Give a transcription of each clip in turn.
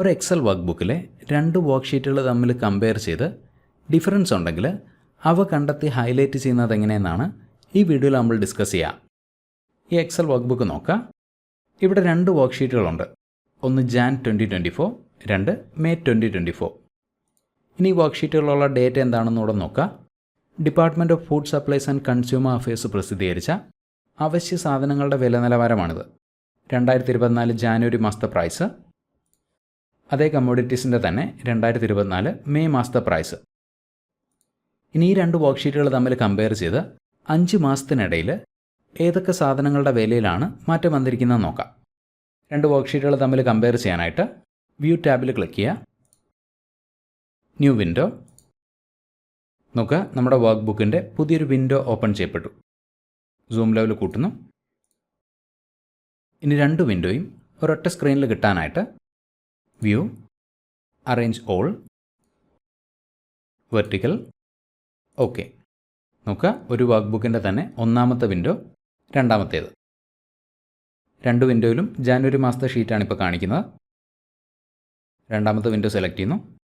ഒരു Excel work ബുക്കിലെ രണ്ട് വർക്ക്ഷീറ്റുകൾ തമ്മിൽ കമ്പയർ ചെയ്ത് ഡിഫറൻസ് ഉണ്ടെങ്കിൽ അവ കണ്ടെത്തി ഹൈലൈറ്റ് ചെയ്യുന്നത് എങ്ങനെയെന്നാണ് ഈ വീഡിയോയിൽ നമ്മൾ ഡിസ്കസ് ചെയ്യുക ഈ എക്സൽ വർക്ക് ബുക്ക് നോക്കാം. ഇവിടെ രണ്ട് വർക്ക്ഷീറ്റുകളുണ്ട് ഒന്ന് ജാൻ ട്വന്റി ട്വന്റി ഫോർ രണ്ട് മെയ് ട്വന്റി ട്വന്റി ഫോർ ഇനി വർക്ക്ഷീറ്റുകളുള്ള ഡേറ്റ് എന്താണെന്ന് കൂടെ നോക്കാം. Department of food supplies and consumer affairs പ്രസിദ്ധീകരിച്ച അവശ്യ സാധനങ്ങളുടെ വില നിലവാരമാണിത് രണ്ടായിരത്തി ഇരുപത്തിനാല് ജാനുവരി മാസത്തെ പ്രൈസ് അതേ കമ്മോഡിറ്റീസിന്റെ തന്നെ രണ്ടായിരത്തി ഇരുപത്തിനാല് മെയ് മാസത്തെ പ്രൈസ് ഇനി ഈ രണ്ട് വർക്ക്ഷീറ്റുകൾ തമ്മിൽ കമ്പയർ ചെയ്ത് അഞ്ച് മാസത്തിനിടയിൽ ഏതൊക്കെ സാധനങ്ങളുടെ വിലയിലാണ് മാറ്റം വന്നിരിക്കുന്നത് നോക്കാം. രണ്ട് വർക്ക്ഷീറ്റുകൾ തമ്മിൽ കമ്പയർ ചെയ്യാനായിട്ട് വ്യൂ ടാബിൽ ക്ലിക്ക് ചെയ്യുക. ന്യൂ വിൻഡോ നോക്കുക നമ്മുടെ വർക്ക് ബുക്കിന്റെ പുതിയൊരു വിൻഡോ ഓപ്പൺ ചെയ്യപ്പെട്ടു. സൂം ലെവൽ കൂട്ടുന്നു. ഇനി രണ്ട് വിൻഡോയും ഒരൊറ്റ സ്ക്രീനിൽ കിട്ടാനായിട്ട് view Arrange All, Vertical, okay നോക്കുക ഒരു വർക്ക് ബുക്കിന്റെ തന്നെ ഒന്നാമത്തെ വിൻഡോ രണ്ടാമത്തേത്. രണ്ട് വിൻഡോയിലും ജാനുവരി മാസത്തെ ഷീറ്റാണ് ഇപ്പോൾ കാണിക്കുന്നത്. രണ്ടാമത്തെ വിൻഡോ സെലക്ട് ചെയ്യുന്നു.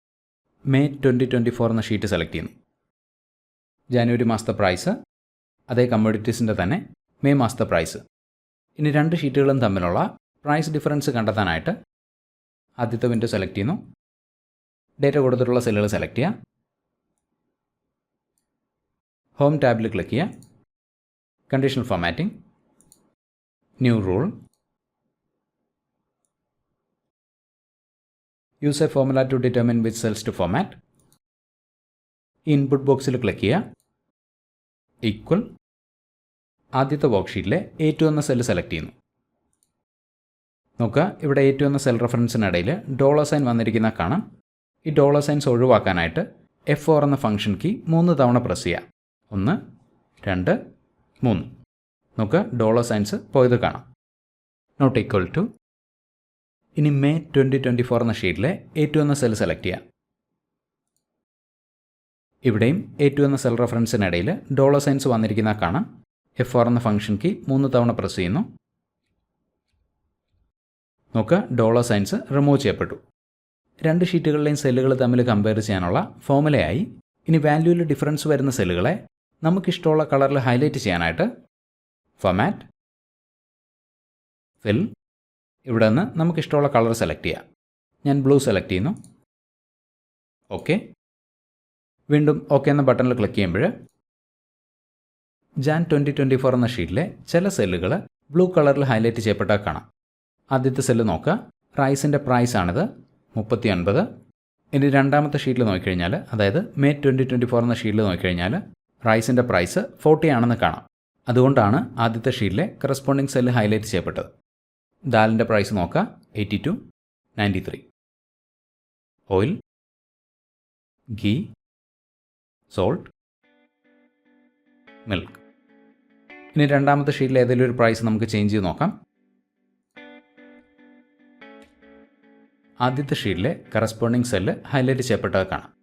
മെയ് ട്വന്റി ട്വന്റി ഫോർ എന്ന ഷീറ്റ് സെലക്ട് ചെയ്യുന്നു. ജാനുവരി മാസത്തെ പ്രൈസ് അതേ കമ്മോഡിറ്റീസിന്റെ തന്നെ മെയ് മാസത്തെ പ്രൈസ് ഇനി രണ്ട് ഷീറ്റുകളും തമ്മിലുള്ള പ്രൈസ് ഡിഫറൻസ് കണ്ടെത്താനായിട്ട് ആദ്യത്തെ വിൻഡോ സെലക്ട് ചെയ്യുന്നു. ഡേറ്റ കൊടുത്തിട്ടുള്ള സെല്ലുകൾ സെലക്ട് ചെയ്യുക. ഹോം ടാബിൽ ക്ലിക്ക് ചെയ്യുക. Conditional formatting new rule use a formula to determine which cells to format input ബോക്സിൽ ക്ലിക്ക് ചെയ്യുക. ഈക്വൽ ആദ്യത്തെ വർക്ക്ഷീറ്റിലെ എ ടു എന്ന സെല്ല് സെലക്ട് ചെയ്യുന്നു. നോക്കുക. ഇവിടെ ടു എന്ന സെൽ റെഫറൻസിനിടയിൽ ഡോളർ സൈൻ വന്നിരിക്കുന്ന കാണാം. ഈ ഡോളർ സൈൻസ് ഒഴിവാക്കാനായിട്ട് എഫ് ഫോർ എന്ന ഫംഗ്ഷൻ കീ മൂന്ന് തവണ പ്രസ് ചെയ്യുക. ഒന്ന് രണ്ട് മൂന്ന്. നോക്കുക ഡോളർ സൈൻസ് പോയത് കാണാം. നോട്ട് ഈക്വൽ ടു ഇനി മെയ് ട്വന്റി ട്വന്റി ഫോർ എന്ന ഷീറ്റിലെ ടു എന്ന സെൽ സെലക്ട് ചെയ്യുക. ഇവിടെയും ടു എന്ന സെൽ റെഫറൻസിനിടയിൽ ഡോളർ സൈൻസ് വന്നിരിക്കുന്ന കാണാം. എഫ് ഫോർ എന്ന ഫംഗ്ഷൻ കീ മൂന്ന് തവണ പ്രസ് ചെയ്യുന്നു. നോക്കുക ഡോളർ സൈൻസ് റിമൂവ് ചെയ്യപ്പെട്ടു. രണ്ട് ഷീറ്റുകളിലെയും സെല്ലുകൾ തമ്മിൽ കമ്പയർ ചെയ്യാനുള്ള ഫോമുലയായി ഇനി വാല്യൂവിൽ ഡിഫറൻസ് വരുന്ന സെല്ലുകളെ നമുക്കിഷ്ടമുള്ള കളറിൽ ഹൈലൈറ്റ് ചെയ്യാനായിട്ട് ഫൊമാറ്റ് ഫിൽ ഇവിടെ നിന്ന് നമുക്കിഷ്ടമുള്ള കളർ സെലക്ട് ചെയ്യാം. ഞാൻ ബ്ലൂ സെലക്ട് ചെയ്യുന്നു. ഓക്കെ വീണ്ടും ഓക്കെ എന്ന ബട്ടണിൽ ക്ലിക്ക് ചെയ്യുമ്പോൾ ജാൻ ട്വന്റി ട്വന്റി ഫോർ എന്ന ഷീറ്റിലെ ചില സെല്ലുകൾ ബ്ലൂ കളറിൽ ഹൈലൈറ്റ് ചെയ്യപ്പെട്ടാൽ കാണാം. ആദ്യത്തെ സെല്ല് നോക്കുക റൈസിന്റെ പ്രൈസ് ആണിത് മുപ്പത്തി ഒൻപത് ഇനി രണ്ടാമത്തെ ഷീറ്റിൽ നോക്കിക്കഴിഞ്ഞാൽ അതായത് മെയ് ട്വന്റി ട്വന്റി ഫോർ എന്ന ഷീറ്റിൽ നോക്കിക്കഴിഞ്ഞാൽ റൈസിന്റെ പ്രൈസ് ഫോർട്ടി ആണെന്ന് കാണാം. അതുകൊണ്ടാണ് ആദ്യത്തെ ഷീറ്റിലെ കറസ്പോണ്ടിങ് സെല്ല് ഹൈലൈറ്റ് ചെയ്യപ്പെട്ടത്. ദാലിന്റെ പ്രൈസ് നോക്കുക eighty two ninety three. Oil. Ghee. Salt. Milk. ഇനി രണ്ടാമത്തെ ഷീറ്റിൽ ഏതെങ്കിലും ഒരു പ്രൈസ് നമുക്ക് ചേഞ്ച് ചെയ്ത് നോക്കാം. ആദ്യത്തെ ഷീറ്റിലെ കറസ്പോണ്ടിങ് സെല്ല് ഹൈലൈറ്റ് ചെയ്യപ്പെട്ടത് കാണാം.